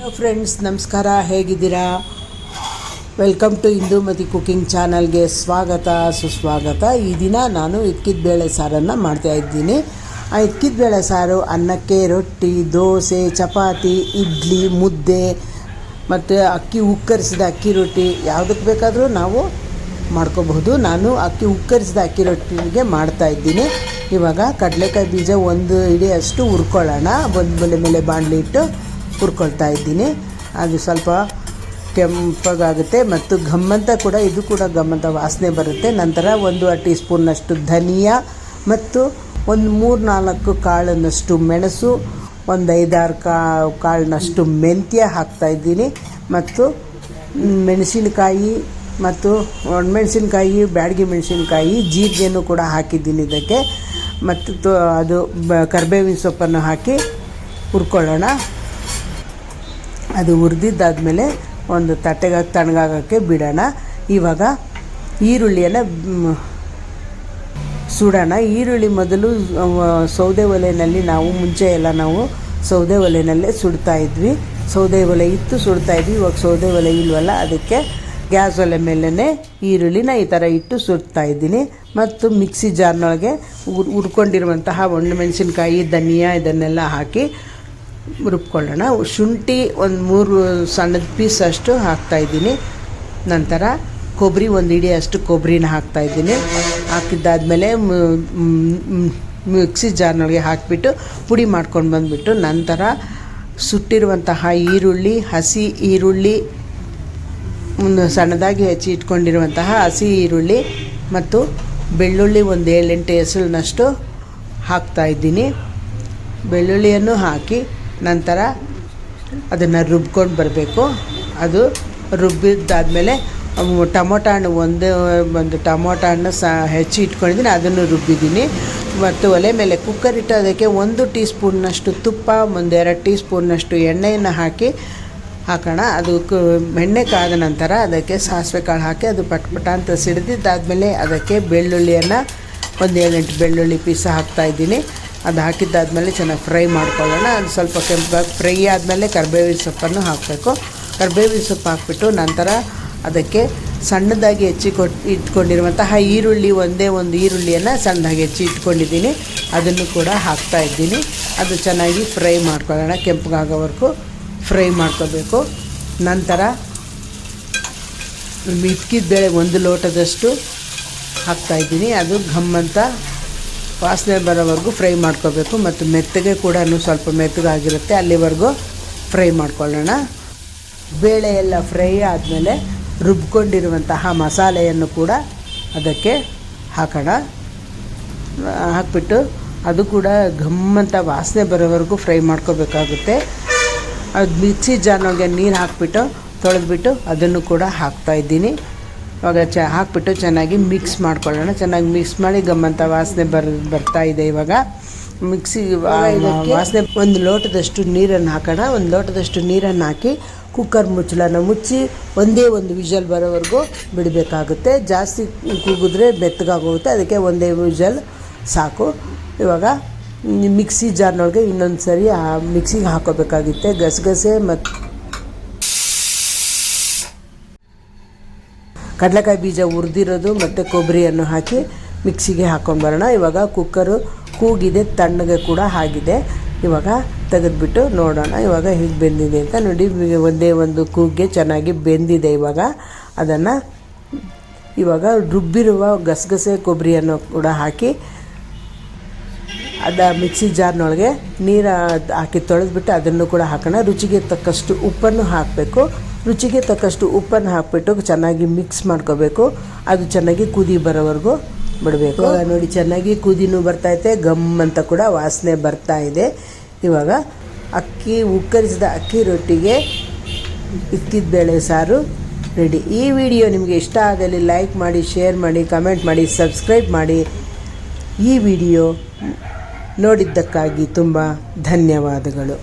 Hello friends ನಮಸ್ಕಾರ, ಹೇಗಿದ್ದೀರಾ? Welcome to Indumati cooking ಚಾನಲ್ಗೆ ಸ್ವಾಗತ, ಸುಸ್ವಾಗತ. ಈ ದಿನ ನಾನು ಇಕ್ಕಿದ ಬೇಳೆ ಸಾರನ್ನು ಮಾಡ್ತಾ ಇದ್ದೀನಿ. ಆ ಇಕ್ಕಿದ ಬೇಳೆ ಸಾರು ಅನ್ನಕ್ಕೆ, ರೊಟ್ಟಿ, ದೋಸೆ, ಚಪಾತಿ, ಇಡ್ಲಿ, ಮುದ್ದೆ, ಮತ್ತು ಅಕ್ಕಿ ಉಕ್ಕರಿಸಿದ ಅಕ್ಕಿ ರೊಟ್ಟಿ ಯಾವುದಕ್ಕೆ ಬೇಕಾದರೂ ನಾವು ಮಾಡ್ಕೋಬಹುದು. ನಾನು ಅಕ್ಕಿ ಉಕ್ಕರಿಸಿದ ಅಕ್ಕಿ ರೊಟ್ಟಿಗೆ ಮಾಡ್ತಾ ಇದ್ದೀನಿ. ಇವಾಗ ಕಡಲೆಕಾಯಿ ಬೀಜ ಒಂದು ಇಡಿಯಷ್ಟು ಹುರ್ಕೊಳ್ಳೋಣ. ಒಂದು ಮೇಲೆ ಮೇಲೆ ಬಾಣಲಿ ಇಟ್ಟು ಹುರ್ಕೊಳ್ತಾ ಇದ್ದೀನಿ. ಅದು ಸ್ವಲ್ಪ ಕೆಂಪಗಾಗುತ್ತೆ ಮತ್ತು ಘಮ್ಮಂತ ಕೂಡ, ಇದು ಕೂಡ ಘಮ್ಮಂತ ವಾಸನೆ ಬರುತ್ತೆ. ನಂತರ ಒಂದು ಟೀ ಸ್ಪೂನ್ನಷ್ಟು ಧನಿಯಾ ಮತ್ತು ಒಂದು ಮೂರು ನಾಲ್ಕು ಕಾಳನ್ನಷ್ಟು ಮೆಣಸು, ಒಂದು ಐದಾರು ಕಾ ಕಾಳಿನಷ್ಟು ಮೆಂತ್ಯ ಹಾಕ್ತಾಯಿದ್ದೀನಿ ಮತ್ತು ಮೆಣಸಿನಕಾಯಿ ಮತ್ತು ಒಣಮೆಣಸಿನ್ಕಾಯಿ ಬ್ಯಾಡಗಿ ಮೆಣಸಿನಕಾಯಿ, ಜೀರಿಗೆನೂ ಕೂಡ ಹಾಕಿದ್ದೀನಿ ಇದಕ್ಕೆ. ಮತ್ತು ಅದು ಕರಿಬೇವಿನ ಸೊಪ್ಪನ್ನು ಹಾಕಿ ಹುರ್ಕೊಳ್ಳೋಣ. ಅದು ಹುರಿದಿದ್ದಾದಮೇಲೆ ಒಂದು ತಟ್ಟೆಗೆ ತಣ್ಣಗಾಗೋಕ್ಕೆ ಬಿಡೋಣ. ಇವಾಗ ಈರುಳ್ಳಿಯನ್ನು ಸುಡೋಣ. ಈರುಳ್ಳಿ ಮೊದಲು ಸೌದೆ ಒಲೆಯಲ್ಲಿ ನಾವು, ಮುಂಚೆ ಎಲ್ಲ ನಾವು ಸೌದೆ ಒಲೆಯಲ್ಲೇ ಸುಡ್ತಾ ಇದ್ವಿ. ಸೌದೆ ಒಲೆ ಇತ್ತು, ಸುಡ್ತಾ ಇದ್ವಿ. ಇವಾಗ ಸೌದೆ ಒಲೆ ಇಲ್ವಲ್ಲ, ಅದಕ್ಕೆ ಗ್ಯಾಸ್ ಒಲೆ ಮೇಲೇ ಈರುಳ್ಳಿನ ಈ ಥರ ಇಟ್ಟು ಸುಡ್ತಾ ಇದ್ದೀನಿ. ಮತ್ತು ಮಿಕ್ಸಿ ಜಾರ್ನೊಳಗೆ ಉರ್ ಹುರ್ಕೊಂಡಿರುವಂತಹ ಒಣಮೆಣಸಿನ್ಕಾಯಿ ಧನಿಯಾ ಇದನ್ನೆಲ್ಲ ಹಾಕಿ ರುಬ್ಕೊಳ್ಳೋಣ. ಶುಂಠಿ ಒಂದು ಮೂರು ಸಣ್ಣದ ಪೀಸ್ ಅಷ್ಟು ಹಾಕ್ತಾಯಿದ್ದೀನಿ ನಂತರ ಕೊಬ್ಬರಿ ಒಂದು ಇಡಿ ಅಷ್ಟು ಕೊಬ್ಬರಿನ ಹಾಕ್ತಾಯಿದ್ದೀನಿ ಹಾಕಿದ್ದಾದಮೇಲೆ ಮಿಕ್ಸಿ ಜಾರ್ನೊಳಗೆ ಹಾಕಿಬಿಟ್ಟು ಪುಡಿ ಮಾಡ್ಕೊಂಡು ಬಂದುಬಿಟ್ಟು ನಂತರ ಸುಟ್ಟಿರುವಂತಹ ಈರುಳ್ಳಿ, ಹಸಿ ಈರುಳ್ಳಿ ಸಣ್ಣದಾಗಿ ಹೆಚ್ಚಿ ಇಟ್ಕೊಂಡಿರುವಂತಹ ಹಸಿ ಈರುಳ್ಳಿ ಮತ್ತು ಬೆಳ್ಳುಳ್ಳಿ ಒಂದು ಏಳೆಂಟು ಹಾಕ್ತಾ ಹಾಕ್ತಾಯಿದ್ದೀನಿ ಬೆಳ್ಳುಳ್ಳಿಯನ್ನು ಹಾಕಿ ನಂತರ ಅದನ್ನು ರುಬ್ಕೊಂಡು ಬರಬೇಕು. ಅದು ರುಬ್ಬಿದ್ದಾದಮೇಲೆ ಟೊಮೊಟೊ ಹಣ್ಣು ಒಂದು ಒಂದು ಟೊಮೊಟೊ ಹಣ್ಣು ಸಹ ಹೆಚ್ಚಿ ಇಟ್ಕೊಂಡಿದ್ದೀನಿ, ಅದನ್ನು ರುಬ್ಬಿದ್ದೀನಿ. ಮತ್ತು ಒಲೆ ಮೇಲೆ ಕುಕ್ಕರ್ ಇಟ್ಟು ಅದಕ್ಕೆ ಒಂದು ಟೀ ಸ್ಪೂನ್ನಷ್ಟು ತುಪ್ಪ ಒಂದೆರಡು ಟೀ ಸ್ಪೂನ್ನಷ್ಟು ಎಣ್ಣೆಯನ್ನು ಹಾಕಿ ಹಾಕೋಣ. ಅದು ಎಣ್ಣೆ ಕಾದ ನಂತರ ಅದಕ್ಕೆ ಸಾಸಿವೆ ಕಾಳು ಹಾಕಿ ಅದು ಪಟ್ ಪಟ ಅಂತ ಸಿಡಿದಿದ್ದಾದಮೇಲೆ ಅದಕ್ಕೆ ಬೆಳ್ಳುಳ್ಳಿಯನ್ನು, ಒಂದು ಏಳೆಂಟು ಬೆಳ್ಳುಳ್ಳಿ ಪೀಸ ಹಾಕ್ತಾಯಿದ್ದೀನಿ ಅದು ಹಾಕಿದ್ದಾದಮೇಲೆ ಚೆನ್ನಾಗಿ ಫ್ರೈ ಮಾಡ್ಕೊಳ್ಳೋಣ. ಅದು ಸ್ವಲ್ಪ ಕೆಂಪಾಗಿ ಫ್ರೈ ಆದಮೇಲೆ ಕರಿಬೇವಿನ ಸೊಪ್ಪನ್ನು ಹಾಕಬೇಕು. ಕರಿಬೇವಿನ ಸೊಪ್ಪು ಹಾಕ್ಬಿಟ್ಟು ನಂತರ ಅದಕ್ಕೆ ಸಣ್ಣದಾಗಿ ಹೆಚ್ಚಿ ಕೊಟ್ಟು ಇಟ್ಕೊಂಡಿರುವಂತಹ ಈರುಳ್ಳಿ, ಒಂದೇ ಒಂದು ಈರುಳ್ಳಿಯನ್ನು ಸಣ್ಣದಾಗಿ ಹೆಚ್ಚಿ ಇಟ್ಕೊಂಡಿದ್ದೀನಿ. ಅದನ್ನು ಕೂಡ ಹಾಕ್ತಾ ಇದ್ದೀನಿ. ಅದು ಚೆನ್ನಾಗಿ ಫ್ರೈ ಮಾಡ್ಕೊಳ್ಳೋಣ. ಕೆಂಪಗಾಗೋವರೆಗೂ ಫ್ರೈ ಮಾಡ್ಕೋಬೇಕು. ನಂತರ ಮಿಕ್ಕಿದ ಬೇಳೆ ಒಂದು ಲೋಟದಷ್ಟು ಹಾಕ್ತಾಯಿದ್ದೀನಿ ಅದು ಘಮ್ ಅಂತ ವಾಸನೆ ಬರೋವರೆಗೂ ಫ್ರೈ ಮಾಡ್ಕೋಬೇಕು ಮತ್ತು ಮೆತ್ತಗೆ ಕೂಡ ಸ್ವಲ್ಪ ಮೆತ್ತಗಾಗಿರುತ್ತೆ, ಅಲ್ಲಿವರೆಗೂ ಫ್ರೈ ಮಾಡ್ಕೊಳ್ಳೋಣ. ಬೇಳೆ ಎಲ್ಲ ಫ್ರೈ ಆದಮೇಲೆ ರುಬ್ಕೊಂಡಿರುವಂತಹ ಮಸಾಲೆಯನ್ನು ಕೂಡ ಅದಕ್ಕೆ ಹಾಕೋಣ. ಹಾಕ್ಬಿಟ್ಟು ಅದು ಕೂಡ ಘಮ್ಮಂತ ವಾಸನೆ ಬರೋವರೆಗೂ ಫ್ರೈ ಮಾಡ್ಕೋಬೇಕಾಗುತ್ತೆ. ಅದು ಮಿಕ್ಸಿ ಜಾನೋಗೆ ನೀರು ಹಾಕ್ಬಿಟ್ಟು ತೊಳೆದ್ಬಿಟ್ಟು ಅದನ್ನು ಕೂಡ ಹಾಕ್ತಾಯಿದ್ದೀನಿ ಇವಾಗ ಚ ಹಾಕ್ಬಿಟ್ಟು ಚೆನ್ನಾಗಿ ಮಿಕ್ಸ್ ಮಾಡ್ಕೊಳ್ಳೋಣ. ಚೆನ್ನಾಗಿ ಮಿಕ್ಸ್ ಮಾಡಿ ಗಮ್ಮಂತ ವಾಸನೆ ಬರ್ ಬರ್ತಾ ಇದೆ ಇವಾಗ. ಮಿಕ್ಸಿ ವಾಸನೆ ಒಂದು ಲೋಟದಷ್ಟು ನೀರನ್ನು ಹಾಕೋಣ. ಒಂದು ಲೋಟದಷ್ಟು ನೀರನ್ನು ಹಾಕಿ ಕುಕ್ಕರ್ ಮುಚ್ಚಳನ ಮುಚ್ಚಿ ಒಂದೇ ಒಂದು ವಿಷಲ್ ಬರೋವರೆಗೂ ಬಿಡಬೇಕಾಗುತ್ತೆ. ಜಾಸ್ತಿ ಕೂಗಿದ್ರೆ ಬೆತ್ತಗಾಗೋಗುತ್ತೆ. ಅದಕ್ಕೆ ಒಂದೇ ವಿಷಲ್ ಸಾಕು. ಇವಾಗ ಮಿಕ್ಸಿ ಜಾರ್ನೊಳಗೆ ಇನ್ನೊಂದು ಸರಿ ಆ ಮಿಕ್ಸಿಗೆ ಹಾಕೋಬೇಕಾಗುತ್ತೆ. ಗಸಗಸೆ ಮತ್ತು ಕಡಲೆಕಾಯಿ ಬೀಜ ಉರಿದಿರೋದು ಮತ್ತು ಕೊಬ್ಬರಿಯನ್ನು ಹಾಕಿ ಮಿಕ್ಸಿಗೆ ಹಾಕ್ಕೊಂಡು ಬರೋಣ ಇವಾಗ ಕುಕ್ಕರು ಕೂಗಿದೆ, ತಣ್ಣಗೆ ಕೂಡ ಆಗಿದೆ. ಇವಾಗ ತೆಗೆದುಬಿಟ್ಟು ನೋಡೋಣ. ಇವಾಗ ಹೀಗೆ ಬೆಂದಿದೆ ಅಂತ ನೋಡಿ. ಒಂದೇ ಒಂದು ಕೂಗಿಗೆ ಚೆನ್ನಾಗಿ ಬೆಂದಿದೆ ಇವಾಗ. ಅದನ್ನು ಇವಾಗ ರುಬ್ಬಿರುವ ಗಸಗಸೆ ಕೊಬ್ಬರಿಯನ್ನು ಕೂಡ ಹಾಕಿ ಅದ ಮಿಕ್ಸಿ ಜಾರ್ನೊಳಗೆ ನೀರು ಹಾಕಿ ತೊಳೆದ್ಬಿಟ್ಟು ಅದನ್ನು ಕೂಡ ಹಾಕೋಣ. ರುಚಿಗೆ ತಕ್ಕಷ್ಟು ಉಪ್ಪನ್ನು ಹಾಕಬೇಕು. ರುಚಿಗೆ ತಕ್ಕಷ್ಟು ಉಪ್ಪನ್ನು ಹಾಕಿಬಿಟ್ಟು ಚೆನ್ನಾಗಿ ಮಿಕ್ಸ್ ಮಾಡ್ಕೋಬೇಕು. ಅದು ಚೆನ್ನಾಗಿ ಕುದಿ ಬರೋವರೆಗೂ ಬಿಡಬೇಕು. ನೋಡಿ, ಚೆನ್ನಾಗಿ ಕುದಿನೂ ಬರ್ತೈತೆ ಗಮ್ ಅಂತ ಕೂಡ ವಾಸನೆ ಬರ್ತಾ ಇದೆ. ಇವಾಗ ಅಕ್ಕಿ, ಉಕ್ಕರಿಸಿದ ಅಕ್ಕಿ ರೊಟ್ಟಿಗೆ ಇಕ್ಕಿದ ಬೇಳೆ ಸಾರು ರೆಡಿ ಈ ವಿಡಿಯೋ ನಿಮಗೆ ಇಷ್ಟ ಆಗಲಿ ಲೈಕ್ ಮಾಡಿ ಶೇರ್ ಮಾಡಿ ಕಮೆಂಟ್ ಮಾಡಿ ಸಬ್ಸ್ಕ್ರೈಬ್ ಮಾಡಿ. ಈ ವಿಡಿಯೋ ನೋಡಿದ್ದಕ್ಕಾಗಿ ತುಂಬ ಧನ್ಯವಾದಗಳು.